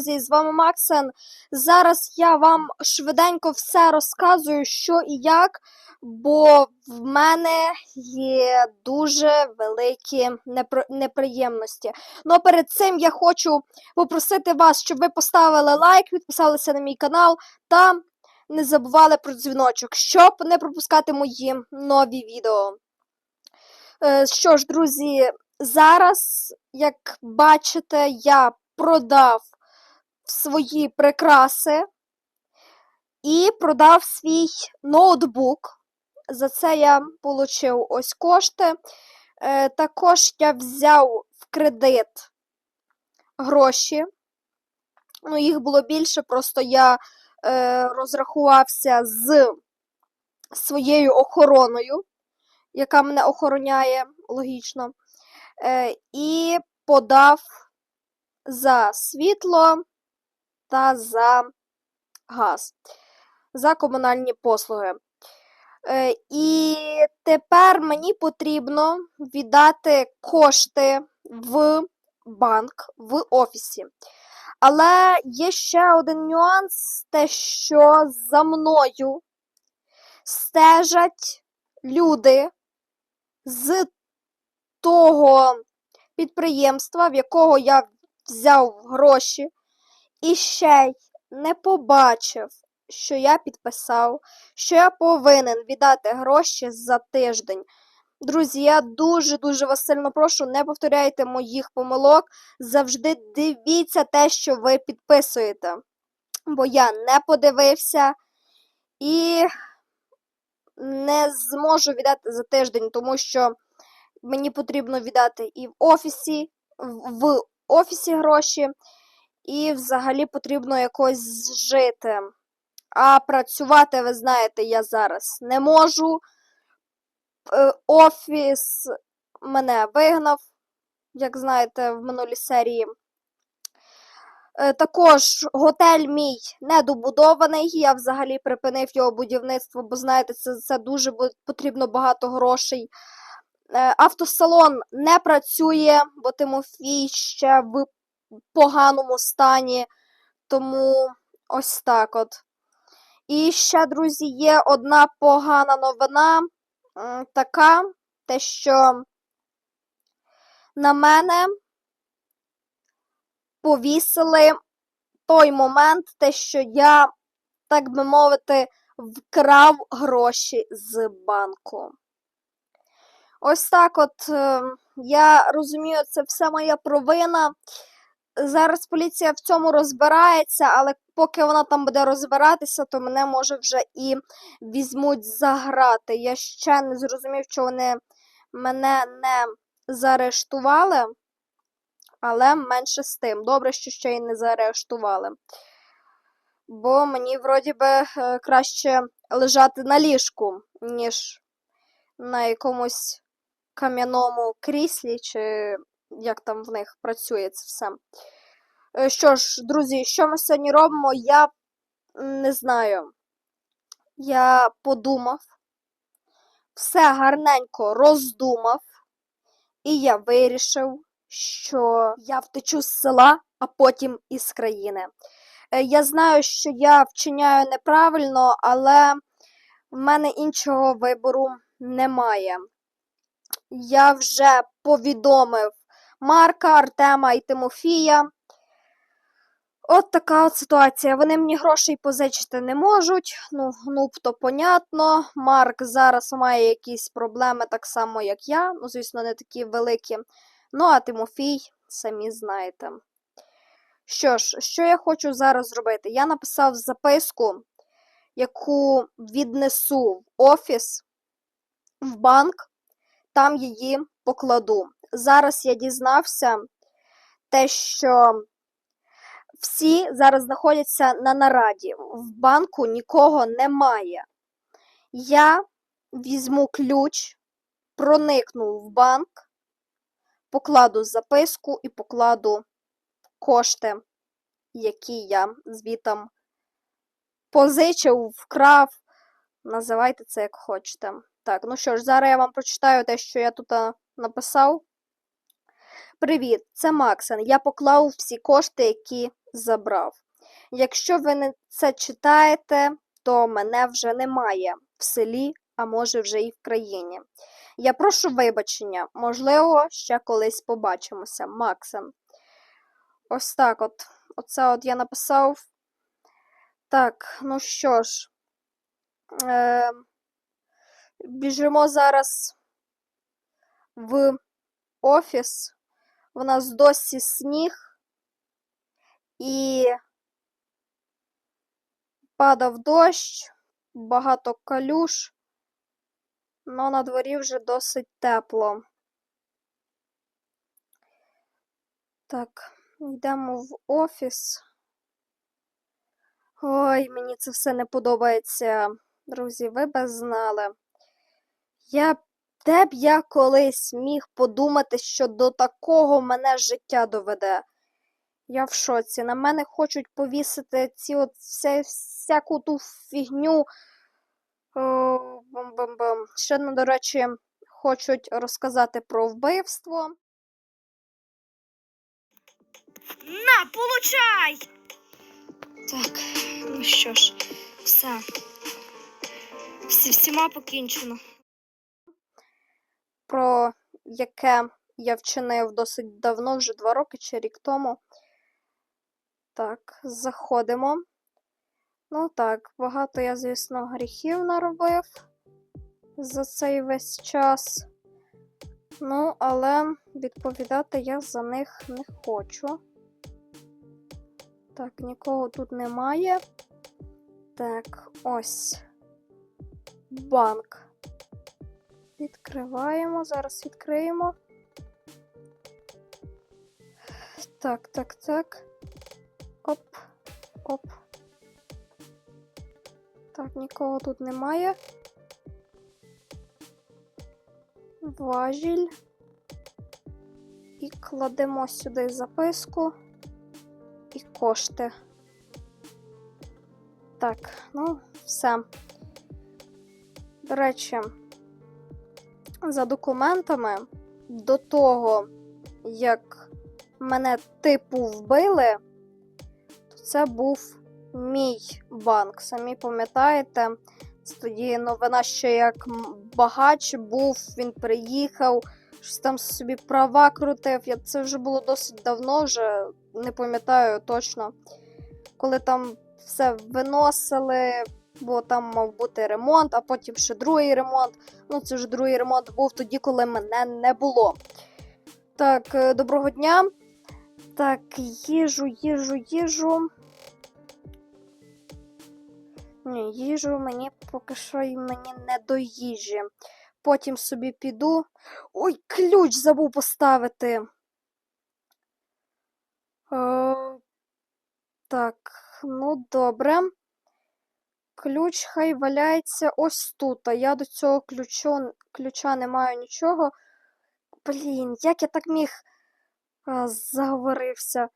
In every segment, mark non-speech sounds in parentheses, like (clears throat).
друзі, з вами Максен. Зараз я вам швиденько все розказую, що і як, бо в мене є дуже великі неприємності. Ну перед цим я хочу попросити вас, щоб ви поставили лайк, підписалися на мій канал та не забували про дзвіночок, щоб не пропускати мої нові відео. Е, Що ж, друзі, зараз, як бачите, я продав свої прикраси і продав свій ноутбук. За це я отримав ось кошти. Е, Також я взяв в кредит гроші. Ну, їх було більше, просто я е, розрахувався з своєю охороною, яка мене охороняє, логічно. Е, і подав за світло та за газ, за комунальні послуги. Е, і тепер мені потрібно віддати кошти в банк в офісі. Але є ще один нюанс, те, що за мною стежать люди з того підприємства, в якого я взяв гроші, і ще й не побачив, що я підписав, що я повинен віддати гроші за тиждень. Друзі, я дуже-дуже вас сильно прошу, не повторяйте моїх помилок. Завжди дивіться те, що ви підписуєте. Бо я не подивився і не зможу віддати за тиждень, тому що мені потрібно віддати і в офісі, в офісі гроші, і взагалі потрібно якось жити. А працювати, ви знаєте, я зараз не можу. Е, Офіс мене вигнав, як знаєте, в минулій серії. Е, Також готель мій недобудований. Я взагалі припинив його будівництво, бо знаєте, це, це дуже потрібно багато грошей. Е, Автосалон не працює, бо Тимофій ще в поганому стані. Тому ось так от. І ще, друзі, є одна погана новина. Така, те, що на мене повісили той момент, те, що я, так би мовити, вкрав гроші з банку. Ось так от е, я розумію, це все моя провина. Зараз поліція в цьому розбирається, але поки вона там буде розбиратися, то мене може вже і візьмуть за грати. Я ще не зрозумів, що вони мене не заарештували, але менше з тим. Добре, що ще й не заарештували. Бо мені вроді би е, краще лежати на ліжку, ніж на якомусь кам'яному кріслі, чи як там в них працює це все. Е, Що ж, друзі, що ми сьогодні робимо? Я не знаю. Я подумав, все гарненько роздумав, і я вирішив, що я втечу з села, а потім із країни. Е, Я знаю, що я вчиняю неправильно, але в мене іншого вибору немає. Я вже повідомив Марка, Артема і Тимофія. От така от ситуація. Вони мені грошей позичити не можуть. Ну, гнуп, то понятно. Марк зараз має якісь проблеми, так само, як я. Ну, звісно, не такі великі. Ну, а Тимофій, самі знаєте. Що ж, що я хочу зараз зробити? Я написав записку, яку віднесу в офіс, в банк, там її покладу. Зараз я дізнався те, що всі зараз знаходяться на нараді. В банку нікого немає. Я візьму ключ, проникну в банк, покладу записку і покладу кошти, які я звітом позичив, вкрав. Називайте це як хочете. Так, ну що ж, зараз я вам прочитаю те, що я тут написав. Привіт, це Максен. Я поклав всі кошти, які забрав. Якщо ви не це читаєте, то мене вже немає в селі, а може вже і в країні. Я прошу вибачення, можливо, ще колись побачимося, Максим. Ось так от. Оце от я написав. Так, ну що ж, е, біжимо зараз в офіс. У нас досі сніг і падав дощ, багато калюш, але на дворі вже досить тепло. Так, йдемо в офіс. Ой, мені це все не подобається. Друзі, ви б знали. Я де б я колись міг подумати, що до такого мене життя доведе. Я в шоці. На мене хочуть повісити ці от вся, всяку ту фігню. О, бам-бам-бам. Ще, ну, до речі, хочуть розказати про вбивство. На, получай! Так, ну що ж, все. Всі, всіма покінчено. Про яке я вчинив досить давно, вже два роки чи рік тому. Так, заходимо. Ну так, багато я, звісно, гріхів наробив за цей весь час. Ну, але відповідати я за них не хочу. Так, нікого тут немає. Так, ось. Банк. Відкриваємо, зараз відкриємо. Так, так, так. Оп, оп. Так, нікого тут немає. Важіль. І кладемо сюди записку і кошти. Так, ну, все. До речі, за документами до того, як мене типу вбили, то це був мій банк. Самі пам'ятаєте, це тоді новина ще як багач був, він приїхав, щось там собі права крутив. Я, це вже було досить давно, вже не пам'ятаю точно, коли там все виносили, бо там мав бути ремонт, а потім ще другий ремонт. Ну, це вже другий ремонт був тоді, коли мене не було. Так, е, доброго дня. Так, їжу, їжу, їжу. Ні, їжу мені поки що й мені не до їжі. Потім собі піду. Ой, ключ забув поставити. Е, так, ну добре. Ключ хай валяється ось тут. А я до цього ключу, ключа не маю нічого. Блін, як я так міг а, заговорився.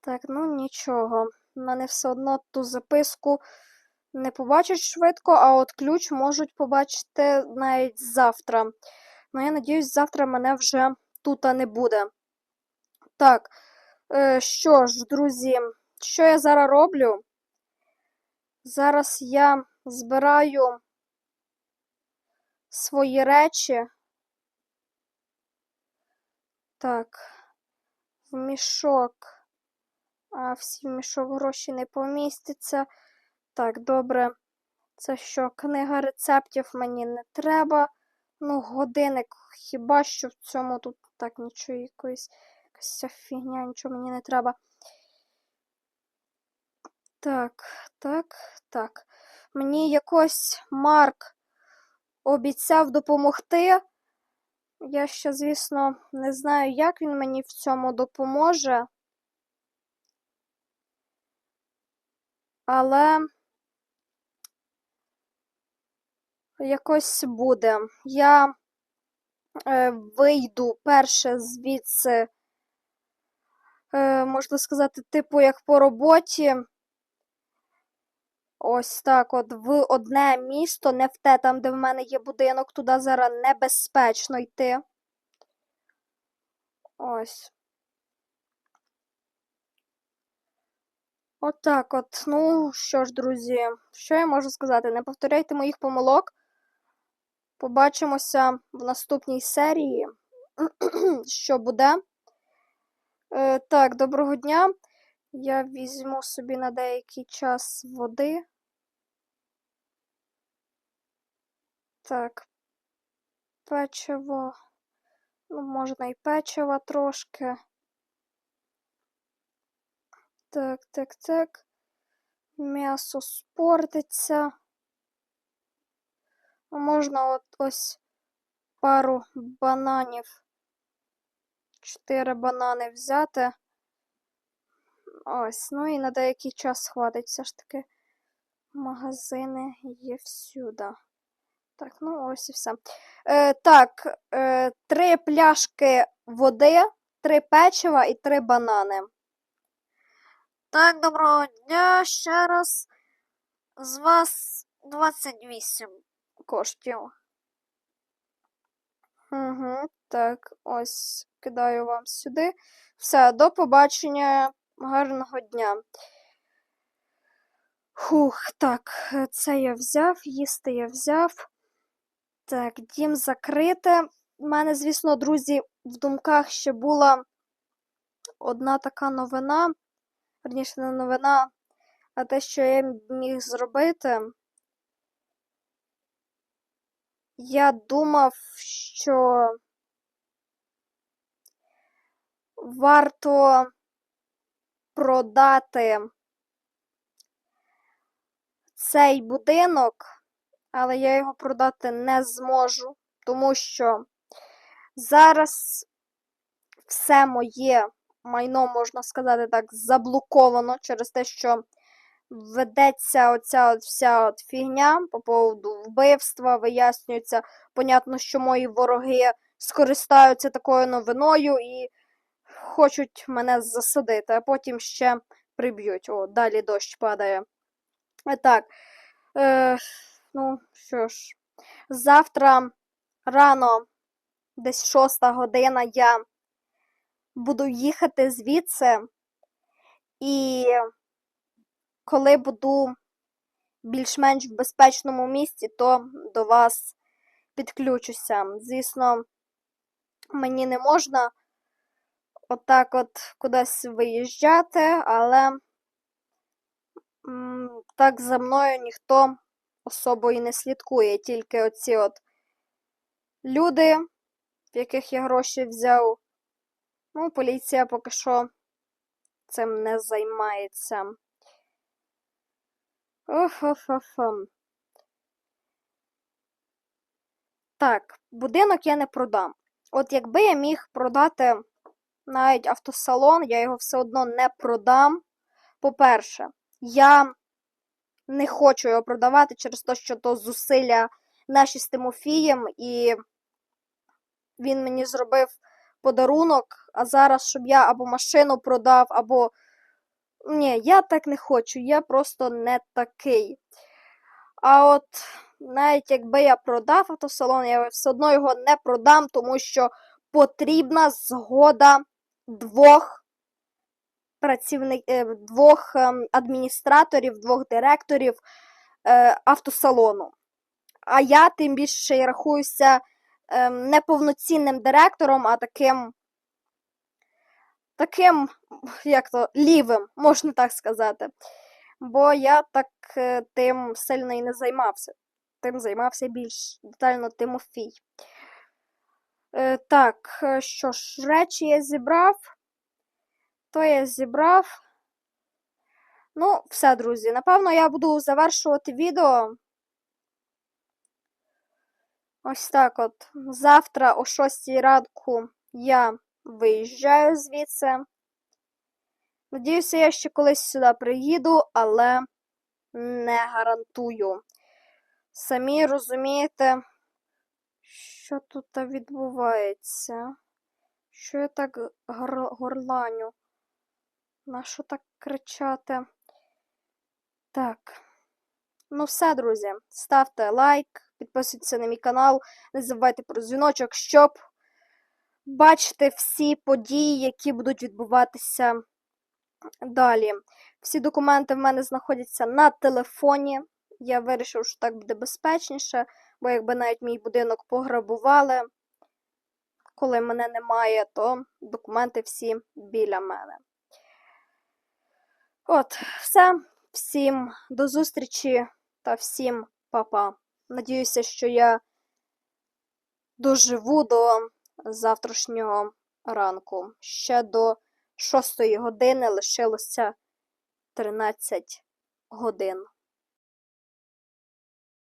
Так, ну нічого. У Мене все одно ту записку не побачать швидко, а от ключ можуть побачити навіть завтра. Ну, я надіюсь, завтра мене вже тут не буде. Так, е, що ж, друзі, що я зараз роблю? Зараз я збираю свої речі. Так, в мішок. А всі в мішок гроші не помістяться. Так, добре. Це що, книга рецептів мені не треба. Ну, годинник, хіба що в цьому тут так нічого якоїсь якась фігня, нічого мені не треба. Так, так, так. Мені якось Марк обіцяв допомогти. Я ще, звісно, не знаю, як він мені в цьому допоможе. Але якось буде. Я е, вийду перше звідси, е, можна сказати, типу, як по роботі. Ось так, от в одне місто, не в те, там, де в мене є будинок, туди зараз небезпечно йти. Ось. Отак от. Ну що ж, друзі, що я можу сказати? Не повторяйте моїх помилок. Побачимося в наступній серії, (clears throat) що буде. Е, так, доброго дня. Я візьму собі на деякий час води. Так, печиво. Ну, можна і печива трошки. Так, так, так. М'ясо спортиться. Можна от ось пару бананів. Чотири банани взяти. Ось, ну і на деякий час хватить все ж таки. Магазини є всюди. Так, ну ось і все. Е, так, е, три пляшки води, три печива і три банани. Так, доброго дня ще раз. З вас 28 коштів. Угу, так, ось кидаю вам сюди. Все, до побачення. Гарного дня. Хух, так, е, це я взяв, їсти я взяв. Так, дім закрите. У мене, звісно, друзі, в думках ще була одна така новина. Верніше, не новина, а те, що я міг зробити. Я думав, що варто продати цей будинок, але я його продати не зможу, тому що зараз все моє майно, можна сказати так, заблоковано через те, що ведеться оця от вся от фігня по поводу вбивства, вияснюється. Понятно, що мої вороги скористаються такою новиною і хочуть мене засадити, а потім ще приб'ють. О, далі дощ падає. Е, Так. Е, ну, що ж, завтра рано, десь шоста година, я буду їхати звідси. І коли буду більш-менш в безпечному місці, то до вас підключуся. Звісно, мені не можна отак от кудись виїжджати, але м, так за мною ніхто особо і не слідкує, тільки оці от люди, в яких я гроші взяв. Ну, поліція поки що цим не займається. Оф-оф-оф. Так, будинок я не продам. От якби я міг продати навіть автосалон, я його все одно не продам. По-перше, я не хочу його продавати через те, що то зусилля наші з Тимофієм, і він мені зробив подарунок, а зараз, щоб я або машину продав, або. Ні, я так не хочу, я просто не такий. А от навіть якби я продав автосалон, я все одно його не продам, тому що потрібна згода двох працівник, е, двох ем, адміністраторів, двох директорів е, автосалону. А я тим більше ще рахуюся ем, не повноцінним директором, а таким, таким, як то, лівим, можна так сказати. Бо я так е, тим сильно і не займався. Тим займався більш детально Тимофій. Е, так, е, що ж, речі я зібрав. То я зібрав. Ну, все, друзі. Напевно, я буду завершувати відео. Ось так от. Завтра о 6 ранку я виїжджаю звідси. Надіюся, я ще колись сюди приїду, але не гарантую. Самі розумієте, що тут відбувається? Що я так гор- горланю? Нащо так кричати? Так. Ну все, друзі. Ставте лайк, підписуйтесь на мій канал, не забувайте про дзвіночок, щоб бачити всі події, які будуть відбуватися Далі. Всі документи в мене знаходяться на телефоні. Я вирішив, що так буде безпечніше, бо якби навіть мій будинок пограбували, коли мене немає, то документи всі біля мене. От, все. Всім до зустрічі та всім па-па. Надіюся, що я доживу до завтрашнього ранку. Ще до 6 години лишилося 13 годин.